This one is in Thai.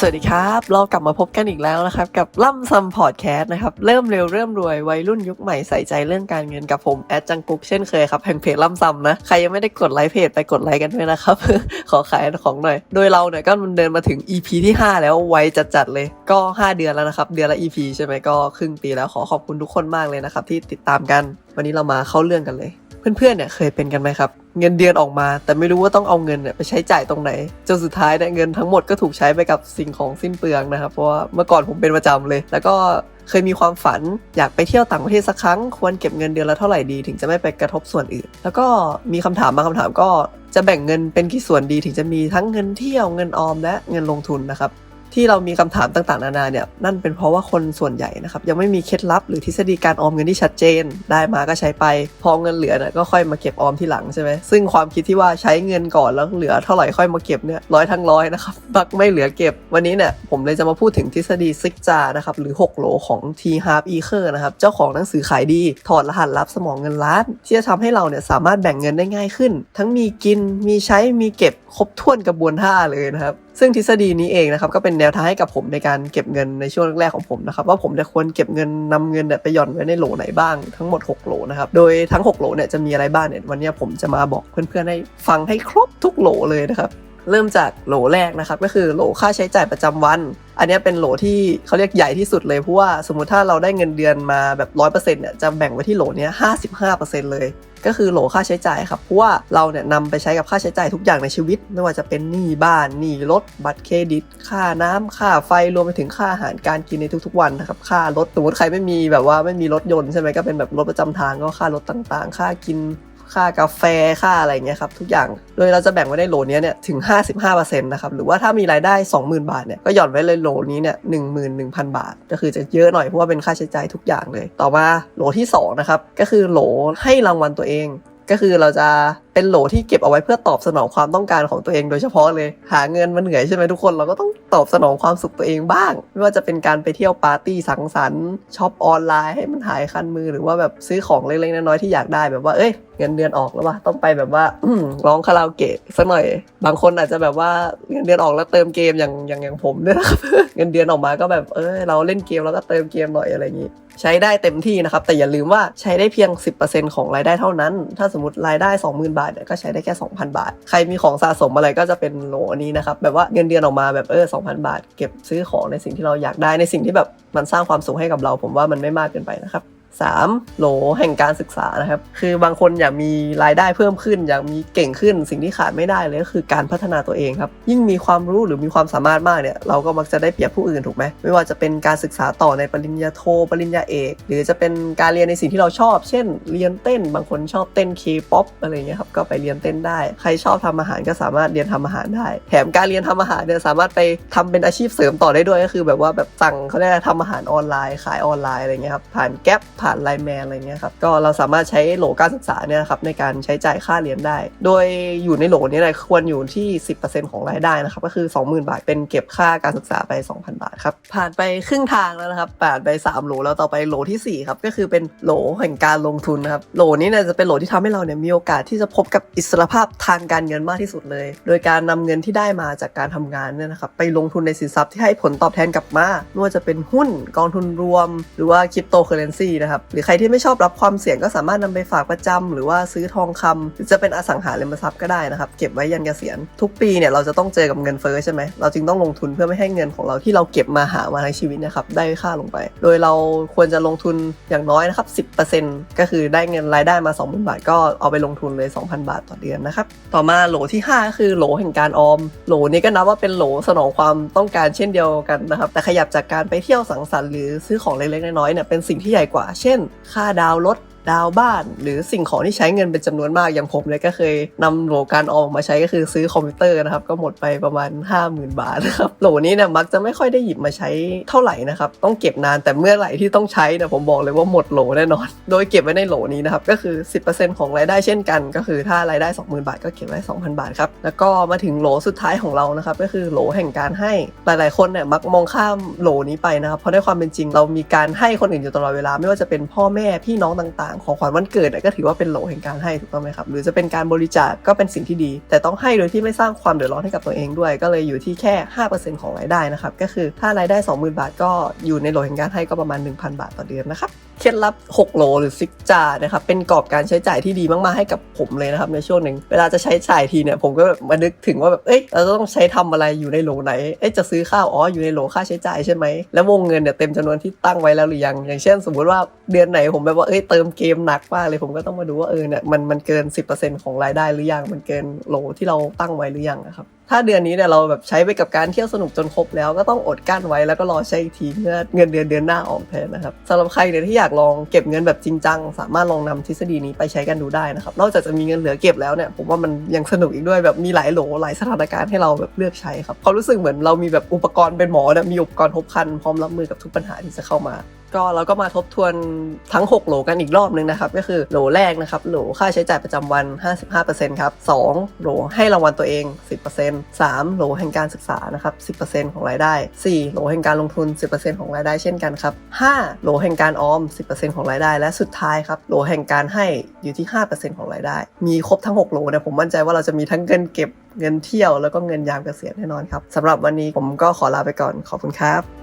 สวัสดีครับ เรากลับมาพบกันอีกแล้วนะครับ กับล่ำซัมพอดแคสต์นะครับ เริ่มเร็วเริ่มรวยวัยรุ่นยุคใหม่ใส่ใจเรื่องการเงินกับผม แอดจังกุ๊กเช่นเคยครับแห่งเพจล่ำซัมนะ ใครยังไม่ได้กดไลค์เพจไปกดไลค์กันด้วยนะครับ ขอขายของหน่อย โดยเราเนี่ยก็มันเดินมาถึง EP ที่ 5 แล้วไวจัดๆเลยก็ 5 เดือนแล้วนะครับ เดือนละ EP ใช่ไหมก็ครึ่งปีแล้วขอขอบคุณทุกคนมากเลยนะครับที่ติดตามกัน วันนี้เรามาเข้าเรื่องกันเลย เพื่อนๆเนี่ยเคยเป็นกันไหมครับ เงินเดือนออกมา แต่ไม่รู้ว่าต้องเอาเงินเนี่ยไปใช้จ่ายตรงไหนจนสุดท้ายเนี่ยเงินทั้งหมดก็ถูกใช้ไปกับสิ่งของสิ้นเปลืองนะครับ เพราะว่าเมื่อก่อนผมเป็นประจำเลย แล้วก็เคยมีความฝันอยากไปเที่ยวต่างประเทศสักครั้ง ควรเก็บเงินเดือนละเท่าไหร่ดีถึงจะไม่ไปกระทบส่วนอื่น แล้วก็มีคำถามบางคำถามก็จะแบ่งเงินเป็นกี่ส่วนดีถึงจะมีทั้งเงินเที่ยวเงินออมและเงินลงทุนนะครับ ที่เรามีคำถามต่างๆ นานาเนี่ยนั่นเป็นเพราะว่าคนส่วนใหญ่นะครับยังไม่มีเคล็ดลับหรือทฤษฎีการออมเงินที่ชัดเจน ได้มาก็ใช้ไป พอเงินเหลือเนี่ยก็ค่อยมาเก็บออมที่หลังใช่ไหมซึ่งความคิดที่ว่าใช้เงินก่อนแล้วเหลือเท่าไหร่ค่อยมาเก็บเนี่ยร้อยทั้งร้อยนะครับมักไม่เหลือเก็บ วันนี้เนี่ยผมเลยจะมาพูดถึงทฤษฎีซิกจานะครับหรือ 6 โหลของ T Harv Eker นะครับเจ้าของหนังสือขายดีถอดรหัสลับสมองเงินล้านที่จะทำให้เราเนี่ยสามารถแบ่งเงินได้ง่ายขึ้น ทั้งมีกินมีใช้มีเก็บครบถ้วนกระบวนท่าเลยนะครับ ซึ่งทฤษฎีนี้เองนะครับก็เป็นแนวทางให้กับผมในการเก็บเงินในช่วงแรกๆของผมนะครับว่าผมจะควรเก็บเงินนำเงินเนี่ยไปหย่อนไว้ในโหลไหนบ้างทั้งหมด 6 โหลนะครับโดยทั้ง 6 โหลเนี่ยจะมีอะไรบ้างเนี่ยวันนี้ผมจะมาบอกเพื่อนๆให้ฟังให้ครบทุกโหลเลยนะครับเริ่มจากโหลแรกนะครับก็คือโหลค่าใช้จ่ายประจำวัน อันนี้เป็นโหลที่เขาเรียกใหญ่ที่สุดเลยเพราะว่าสมมติถ้าเราได้เงินเดือนมาแบบร้อยเปอร์เซ็นต์เนี่ยจะแบ่งไว้ที่โหลเนี้ยห้าสิบห้าเปอร์เซ็นต์เลย ก็คือโหลค่าใช้จ่ายครับเพราะว่าเราเนี่ยนำไปใช้กับค่าใช้จ่ายทุกอย่างในชีวิต ไม่ว่าจะเป็นหนี้บ้านหนี้รถบัตรเครดิต ค่าน้ำค่าไฟรวมไปถึงค่าอาหารการกินในทุกๆวันนะครับค่ารถสมมติใครไม่มีแบบว่าไม่มีรถยนต์ใช่ไหมก็เป็นแบบรถประจำทางก็ค่ารถต่างๆ ค่ากิน ค่ากาแฟค่าอะไรเงี้ยครับทุกอย่างโดยเราจะแบ่งไว้ในโหลนี้เนี่ยถึง 55%นะครับหรือว่าถ้ามีรายได้ 20,000 บาทเนี่ยก็หย่อนไว้เลยโหลนี้เนี่ย11,000บาท ก็คือจะเยอะหน่อยเพราะว่าเป็นค่าใช้จ่ายทุกอย่างเลย ต่อมาโหลที่2นะครับก็คือโหลให้รางวัลตัวเอง ก็คือเราจะ เป็นโหลที่เก็บเอาไว้เพื่อตอบสนองความต้องการของตัวเองโดยเฉพาะเลย หาเงินมันเหนื่อยใช่ไหมทุกคนเราก็ต้องตอบสนองความสุขตัวเองบ้าง ไม่ว่าจะเป็นการไปเที่ยวปาร์ตี้สังสรรค์ช็อปออนไลน์ให้มันหายคันมือหรือว่าแบบซื้อของเล็กๆน้อยๆที่อยากได้แบบว่าเอ้ยเงินเดือนออกแล้วว่ะต้องไปแบบว่าร้องคาราโอเกะสักหน่อย บางคนอาจจะแบบว่าเงินเดือนออกแล้วเติมเกมอย่างอย่างอย่างผมเนี่ยนะครับเงินเดือนออกมาก็แบบเออเราเล่นเกมแล้วก็เติมเกมหน่อยอะไรอย่างนี้ใช้ได้เต็มที่นะครับแต่อย่าลืมว่าใช้ได้เพียง 10%ของรายได้เท่านั้น ถ้าสมมติรายได้ 20,000 บาทเนี่ยก็ใช้ได้แค่ 2,000 บาท ใครมีของสะสมอะไรก็จะเป็นโหลนี้นะครับ แบบว่าเงินเดือนออกมาแบบเออ2,000 บาท เก็บซื้อของในสิ่งที่เราอยากได้ในสิ่งที่แบบมันสร้างความสุขให้กับเรา ผมว่ามันไม่มากเกินไปนะครับ 3. โหลแห่งการศึกษานะครับ คือบางคนอยากมีรายได้เพิ่มขึ้น อยากมีเก่งขึ้น สิ่งที่ขาดไม่ได้เลยก็คือการพัฒนาตัวเองครับ ยิ่งมีความรู้หรือมีความสามารถมากเนี่ย เราก็มักจะได้เปรียบผู้อื่นถูกไหม ไม่ว่าจะเป็นการศึกษาต่อในปริญญาโท ปริญญาเอก หรือจะเป็นการเรียนในสิ่งที่เราชอบ เช่น เรียนเต้น บางคนชอบเต้นเคป๊อปอะไรเงี้ยครับ ก็ไปเรียนเต้นได้ ใครชอบทำอาหารก็สามารถเรียนทำอาหารได้ แถมการเรียนทำอาหารเนี่ยสามารถไปทำเป็นอาชีพเสริมต่อได้ด้วย ก็คือแบบว่าแบบสั่งเขาเรียกอะไรทำอาหารออนไลน์ ขายออนไลน์อะไรเงี้ยครับ ผ่านแก๊ปผ่านไลน์แมนอะไรเงี้ยครับก็เราสามารถใช้โหลการศึกษาเนี่ยครับในการใช้จ่ายค่าเรียนได้ โดยอยู่ในโหลนี้เนี่ยควรอยู่ที่ 10%ของรายได้นะครับก็คือ 20,000 บาท เป็นเก็บค่าการศึกษาไป 2,000 บาทครับผ่านไปครึ่งทางแล้วนะครับผ่านไป 3 โหลแล้วต่อไปโหลทีสี่4 ครับ ก็คือเป็นโหลแห่งการลงทุนนะครับโหลนี้เนี่ยจะเป็นโหลที่ทำให้เราเนี่ยมีโอกาสที่จะพบกับอิสรภาพทางการเงินมากที่สุดเลย โดยการนำเงินที่ได้มาจากการทำงานเนี่ยนะครับไปลงทุนในสินทรัพย์ที่ให้ผลตอบแทนกลับมาไม่ว่าจะเป็นหุ้นกองทุนรวม หรือว่าคริปโตเคอเรนซีนะครับ หรือใครที่ไม่ชอบรับความเสี่ยงก็สามารถนำไปฝากประจำหรือว่าซื้อทองคำหรือจะเป็นอสังหาริมทรัพย์ก็ได้นะครับเก็บไว้ยันเกษียณทุกปีเนี่ยเราจะต้องเจอกับเงินเฟ้อใช่ไหมเราจึงต้องลงทุนเพื่อไม่ให้เงินของเราที่เราเก็บมาหามาทั้งชีวิตนะครับได้ค่าลงไป โดยเราควรจะลงทุนอย่างน้อยนะครับ10%ก็คือได้เงินรายได้มา 20,000 บาท ก็เอาไปลงทุนเลย 2,000 บาทต่อเดือนนะครับต่อมาโหลที่ 5 ก็คือโหลแห่งการออม โหลนี้ก็นับว่าเป็นโหลสนองความต้องการเช่นเดียวกันนะครับแต่ขยับจากการไปเที่ยวสังสรรค์หรือซื้อของเล็กๆน้อยๆเนี่ยเป็นสิ่งที่ใหญ่กว่าเช่น ค่าดาวน์รถ ดาวบ้าน หรือสิ่งของที่ใช้เงินเป็นจำนวนมากอย่างผมเลยก็เคยนำโหลการออมมาใช้ก็คือซื้อคอมพิวเตอร์นะครับ ก็หมดไปประมาณ 50,000 บาทนะครับโหลนี้เนี่ยมักจะไม่ค่อยได้หยิบมาใช้เท่าไหร่นะครับต้องเก็บนานแต่เมื่อไหร่ที่ต้องใช้นี่ยผมบอกเลยว่าหมดโหลแน่นอน โดยเก็บไว้ในโหลนี้นะครับก็คือ 10%ของรายได้เช่นกัน ก็คือถ้ารายได้ 20,000 บาทก็เก็บไว้ 2,000 บาทครับแล้วก็มาถึงโหลสุดท้ายของเรานะครับก็คือโหลแห่งการให้หลาย ๆ คนเนี่ยมักมองข้ามโหลนี้ไปนะครับเพราะในความเป็นจริงเรามีการให้คนอื่นอยู่ตลอดเวลาไม่ว่าจะเป็นพ่อแม่พี่น้องต่างๆของขวัญวันเกิดก็ถือว่าเป็นโหลแห่งการให้ถูกต้องไหมครับหรือจะเป็นการบริจาคก็เป็นสิ่งที่ดี แต่ต้องให้โดยที่ไม่สร้างความเดือดร้อนให้กับตัวเองด้วย ก็เลยอยู่ที่แค่ 5%ของรายได้นะครับก็คือถ้ารายได้ 20,000 บาทก็อยู่ในโหลแห่งการให้ก็ประมาณ 1,000 บาทต่อเดือนนะครับ เคล็ดลับ 6 โหลหรือซิกจานะครับเป็นกรอบการใช้จ่ายที่ดีมากๆให้กับผมเลยนะครับในช่วงหนึ่งเวลาจะใช้จ่ายทีเนี่ยผมก็แบบมานึกถึงว่าแบบเอ้ยเราต้องใช้ทำอะไรอยู่ในโหลไหนเอ้ยจะซื้อข้าวอ๋ออยู่ในโหลค่าใช้จ่ายใช่ไหมแล้ววงเงินเนี่ยเต็มจำนวนที่ตั้งไว้แล้วหรือยัง อย่างเช่น สมมุติว่าเดือนไหนผมแบบว่าเอ้ยเติมเกมหนักมากเลยผมก็ต้องมาดูว่าเออเนี่ยมันมันเกิน 10%ของรายได้หรือยังมันเกินโหลที่เราตั้งไว้หรือยังนะครับ ถ้าเดือนนี้เนี่ยเราแบบใช้ไปกับการเที่ยวสนุกจนครบแล้วก็ต้องอดกั้นไว้แล้วก็รอใช้อีกทีเมื่อเงินเดือนเดือนหน้าออกแทนนะครับสำหรับใครเนี่ยที่อยากลองเก็บเงินแบบจริงจังสามารถลองนำทฤษฎีนี้ไปใช้กันดูได้นะครับนอกจากจะมีเงินเหลือเก็บแล้วเนี่ยผมว่ามันยังสนุกอีกด้วยแบบมีหลายโหลหลายสถานการณ์ให้เราแบบเลือกใช้ครับเขารู้สึกเหมือนเรามีแบบอุปกรณ์เป็นหมอเนี่ยมีอุปกรณ์ครบครันพร้อมรับมือกับทุกปัญหาที่จะเข้ามา ก็เราก็มาทบทวนทั้ง 6 โหลกันอีกรอบนึงนะครับ ก็คือโหลแรกนะครับ โหลค่าใช้จ่ายประจำวัน 55%ครับ 2 โหลให้รางวัลตัวเอง 10% 3 โหลแห่งการศึกษานะครับ 10%ของรายได้ 4 โหลแห่งการลงทุน 10%ของรายได้เช่นกันครับ 5 โหลแห่งการออม 10%ของรายได้ และสุดท้ายครับ โหลแห่งการให้อยู่ที่ 5%ของรายได้ มีครบทั้ง 6 โหลเนี่ยผมมั่นใจว่าเราจะมีทั้งเงินเก็บเงินเที่ยวแล้วก็เงินยามเกษียณแน่นอนครับสำหรับวันนี้ผมก็ขอลาไปก่อนขอบคุณครับ